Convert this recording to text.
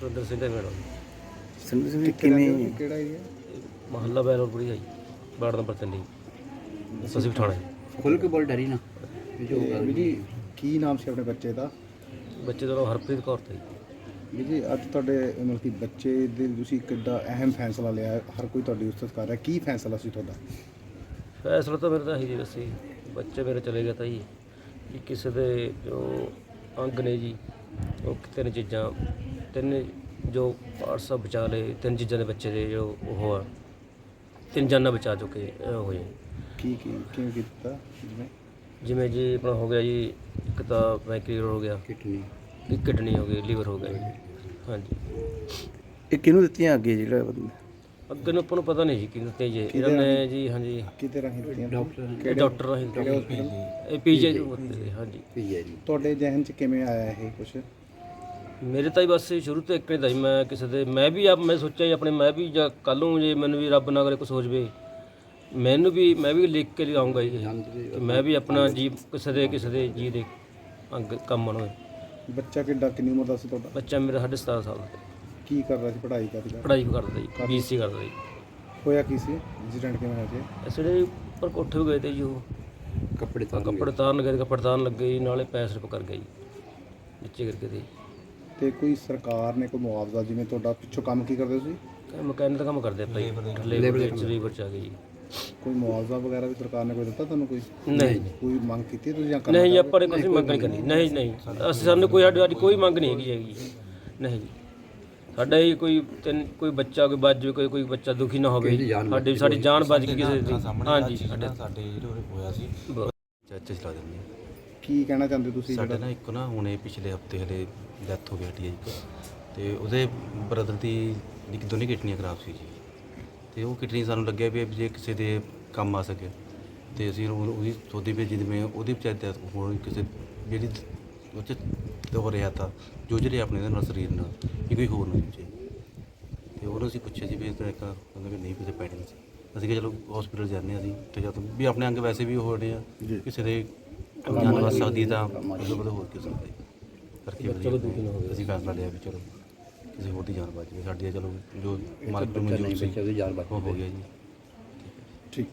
ਸੁਰਿੰਦਰ ਸਿੰਘ ਦੇ ਮੇਰਾ ਸੰਧੂ ਸਿੰਘ ਜੀ ਕਿਵੇਂ ਕਿਹੜਾ ਏਰੀਆ ਮਹੱਲਾ ਬੈਰੋਲਪੁਰੀ ਆਈ ਵਾਰਡ ਨੰਬਰ 3 ਜੀ। ਸਸੀ ਪਠਾਣਾ ਜੀ ਖੁੱਲ ਕੇ ਬੋਲ ਡਰੀ ਨਾ। ਵੀ ਜੀ ਕੀ ਨਾਮ ਸੀ ਆਪਣੇ ਬੱਚੇ ਦਾ? ਬੱਚੇ ਦਾ ਨਾਮ ਹਰਪ੍ਰੀਤ ਕੌਰ ਤੇ ਵੀ ਜੀ ਅੱਜ ਤੁਹਾਡੇ ਮਤਲਬ ਕਿ ਬੱਚੇ ਦੇ ਤੁਸੀਂ ਕਿੱਡਾ ਅਹਿਮ ਫੈਸਲਾ ਲਿਆ ਹੈ। ਹਰ ਕੋਈ ਤੁਹਾਡੀ ਉਸਤਤ ਕਰ ਰਿਹਾ। ਕੀ ਫੈਸਲਾ ਸੀ ਤੁਹਾਡਾ? ਫੈਸਲਾ ਤਾਂ ਮੇਰੇ ਤਾਂ ਹੀ ਜੀ ਵੈਸੇ ਬੱਚੇ ਮੇਰੇ ਚਲੇ ਗਏ ਤਾਂ ਜੀ ਕਿ ਕਿਸੇ ਦੇ ਜੋ ਅੰਗ ਨੇ ਜੀ ਉਹ ਤਿੰਨ ਚੀਜ਼ਾਂ ਤਿੰਨ ਜੋ ਪਾਰਟਸ ਬਚਾ ਲਏ ਤਿੰਨ ਚੀਜ਼ਾਂ ਦੇ ਬੱਚੇ ਦੇ ਜੋ ਉਹ ਆ। ਤਿੰਨ ਜਾਨਾਂ ਬਚਾ ਚੁੱਕੇ ਹੋਏ। ਕੀ ਕੀ ਕਿਵੇਂ ਕੀਤਾ ਜਿਵੇਂ? ਜਿਵੇਂ ਜੀ ਆਪਣਾ ਹੋ ਗਿਆ ਜੀ ਇੱਕ ਤਾਂ ਵੈਂਕਲੀਅਰ ਹੋ ਗਿਆ। ਕਿਟਨੀ ਇੱਕ ਕਿਡਨੀ ਹੋ ਗਈ ਲੀਵਰ ਹੋ ਗਿਆ ਜੀ। ਹਾਂਜੀ। ਇਹ ਕਿਹਨੂੰ ਦਿੱਤੀਆਂ ਅੱਗੇ ਜਿਹੜਾ ਬੰਦਾ? ਅੱਗੇ ਨੂੰ ਆਪਾਂ ਨੂੰ ਪਤਾ ਨਹੀਂ ਜੀ ਕਿ ਦਿੱਤੇ ਜੀ। ਇਹਨਾਂ ਨੇ ਜੀ ਹਾਂਜੀ। ਕਿਤੇ ਰਾਹੀਂ ਦਿੱਤੀਆਂ? ਇਹ ਡਾਕਟਰ ਰਾਹੀਂ ਇਹ ਪੀਜੀ ਹਾਂਜੀ। ਤੁਹਾਡੇ ਜ਼ਿਹਨ 'ਚ ਕਿਵੇਂ ਆਇਆ ਇਹ ਕੁਝ ਮੇਰੇ ਤਾਂ ਹੀ ਬਸ ਸ਼ੁਰੂ ਤੋਂ ਇੱਕ ਨੇ ਤਾਂ ਜੀ ਮੈਂ ਕਿਸੇ ਦੇ ਮੈਂ ਵੀ ਆਪ ਮੈਂ ਸੋਚਿਆ ਜੀ ਆਪਣੇ ਮੈਂ ਵੀ ਜਾਂ ਕੱਲ ਨੂੰ ਜੇ ਮੈਨੂੰ ਵੀ ਰੱਬ ਨਾ ਕਰੇ ਕੁਝ ਹੋ ਜਵੇ। ਮੈਨੂੰ ਵੀ ਮੈਂ ਵੀ ਲਿਖ ਕੇ ਲਿਆਉਂਗਾ ਜੀ। ਕਿ ਮੈਂ ਵੀ ਆਪਣਾ ਜੀ ਕਿਸੇ ਦੇ ਕਿਸੇ ਦੇ ਜੀ ਦੇ ਅੰਗ ਕੰਮ ਆਉਣਾ ਬੱਚਾ ਕਿੱਡਾ ਕਿੰਨੀ ਉਮਰ ਦਾ ਸੀ ਤੁਹਾਡਾ? ਬੱਚਾ ਮੇਰਾ ਸਾਢੇ 17 ਸਾਲ ਦਾ। ਕੀ ਕਰ ਰਿਹਾ ਸੀ? ਪੜ੍ਹਾਈ ਕਰਦਾ ਪੜ੍ਹਾਈ ਕਰਦਾ ਜੀ। ਬੀਐਸਸੀ ਕਰਦਾ ਜੀ। ਹੋਇਆ ਕੀ ਸੀ? ਐਕਸੀਡੈਂਟ ਕਿਵੇਂ ਹੋਇਆ ਸੀ? ਜਿਹੜੇ ਉੱਪਰ ਕੋਠੇ ਗਏ ਤੇ ਜੀ ਉਹ। ਕੱਪੜੇ ਤਾਂ ਕੱਪੜੇ ਤਾਰਨ ਗਏ ਕੱਪੜੇ ਤਾਰਨ ਲੱਗੇ ਜੀ ਨਾਲੇ ਪੈਸੇ ਰੁਪ ਕਰ ਗਈ ਨੀਚੇ ਕਰਕੇ ਤੇ ਤੇ ਕੋਈ ਸਰਕਾਰ ਨੇ ਕੋਈ ਮੁਆਵਜ਼ਾ ਜਿਵੇਂ ਤੁਹਾਡਾ ਪਿੱਛੋਂ ਕੰਮ ਕੀ ਕਰਦੇ ਸੀ? ਮਕੈਨਿਕ ਦਾ ਕੰਮ ਕਰਦੇ ਆਪਾਂ ਜੀ ਲੇਬਰ ਦੇ ਲੇਬਰ ਚ ਆ ਗਏ ਜੀ। ਕੋਈ ਮੁਆਵਜ਼ਾ ਵਗੈਰਾ ਵੀ ਸਰਕਾਰ ਨੇ ਕੋਈ ਦਿੱਤਾ ਤੁਹਾਨੂੰ ਕੋਈ? ਨਹੀਂ। ਕੋਈ ਮੰਗ ਕੀਤੀ ਤੁਸੀਂ ਜਾਂ ਕੰਮ ਨਹੀਂ ਜੀ, ਆਪਾਂ ਨੇ ਕੋਈ ਮੰਗ ਨਹੀਂ ਕਰਨੀ ਨਹੀਂ। ਨਹੀਂ ਅਸੀਂ ਸਾਨੂੰ ਕੋਈ ਸਾਡੀ ਕੋਈ ਮੰਗ ਨਹੀਂ ਹੈਗੀ ਹੈਗੀ ਜੀ। ਨਹੀਂ ਜੀ। ਸਾਡਾ ਹੀ ਕੋਈ ਤਿੰਨ ਕੋਈ ਬੱਚਾ ਕੋਈ ਬਚ ਜਾਵੇ ਕੋਈ ਕੋਈ ਬੱਚਾ ਦੁਖੀ ਨਾ ਹੋਵੇ। ਸਾਡੀ ਸਾਡੀ ਜਾਨ ਬਚ ਗਈ ਕਿਸੇ ਦੀ। ਹਾਂਜੀ ਸਾਡੇ ਸਾਡੇ ਜਿਹੜੇ ਹੋਇਆ ਸੀ ਚਾਚੇ ਚਲਾ ਦਿੰਦੇ ਆ। ਕੀ ਕਹਿਣਾ ਚਾਹੁੰਦੇ ਤੁਸੀਂ ਸਾਡੇ ਨਾ ਇੱਕ ਨਾ ਹੁਣੇ ਪਿਛਲੇ ਹਫ਼ਤੇ ਹਲੇ ਡੈਥ ਹੋ ਗਈ ਹਟੀ ਹੈ ਇੱਕ। ਤੇ ਉਹਦੇ ਬ੍ਰਦਰ ਦੀ ਇੱਕ ਦੋਨੇ ਕਿਡਨੀਆਂ ਖਰਾਬ ਸੀ ਜੀ। ਤੇ ਉਹ ਕਿਡਨੀ ਸਾਨੂੰ ਲੱਗਿਆ ਵੀ ਜੇ ਕਿਸੇ ਦੇ ਕੰਮ ਆ ਸਕੇ। ਤੇ ਅਸੀਂ ਉਹਨੂੰ ਉਹਦੀ ਸੋਦੀ ਭੇਜੀ ਜਿਵੇਂ ਉਹਦੀ ਵਿਚਾਰ ਹੋਰ ਕਿਸੇ ਜਿਹੜੀ ਉਹ 'ਚ ਹੋ ਰਿਹਾ ਤਾਂ ਜੋ ਜਿਹੜੇ ਆਪਣੇ ਦੇ ਨਾਲ ਸਰੀਰ ਨਾਲ ਵੀ ਕੋਈ ਹੋਰ ਨਾ ਜੇ ਤੇ ਉਹਨੂੰ ਅਸੀਂ ਪੁੱਛਿਆ ਜੀ ਵੀ ਇਸ ਤਰ੍ਹਾਂ ਇੱਕ ਕਹਿੰਦੇ ਵੀ ਨਹੀਂ ਕਿਸੇ ਪੈਣੀ ਸੀ। ਅਸੀਂ ਕਿਹਾ ਚਲੋ ਹਸਪੀਟਲ ਜਾਂਦੇ ਹਾਂ ਅਸੀਂ ਤੇ ਜਦ ਵੀ ਆਪਣੇ ਅੰਗ ਵੈਸੇ ਵੀ ਹੋ ਰਹੇ ਆ ਕਿਸੇ ਦੇ ਜਾਨ ਬਚ ਸਕਦੀ ਤਾਂ ਬਦ ਹੋਰ ਕਿਸ ਕਰਕੇ ਅਸੀਂ ਫੈਸਲਾ ਲਿਆ ਵੀ ਚਲੋ ਕਿਸੇ ਹੋਰ ਦੀ ਜਾਨ ਬਚ ਜਾਵੇ ਸਾਡੀ ਤਾਂ ਚਲੋ ਜੋ ਮਾਲਕ ਨੂੰ ਮਨਜ਼ੂਰ ਸੀ ਉਹ ਹੋ ਗਿਆ ਜੀ। ਠੀਕ।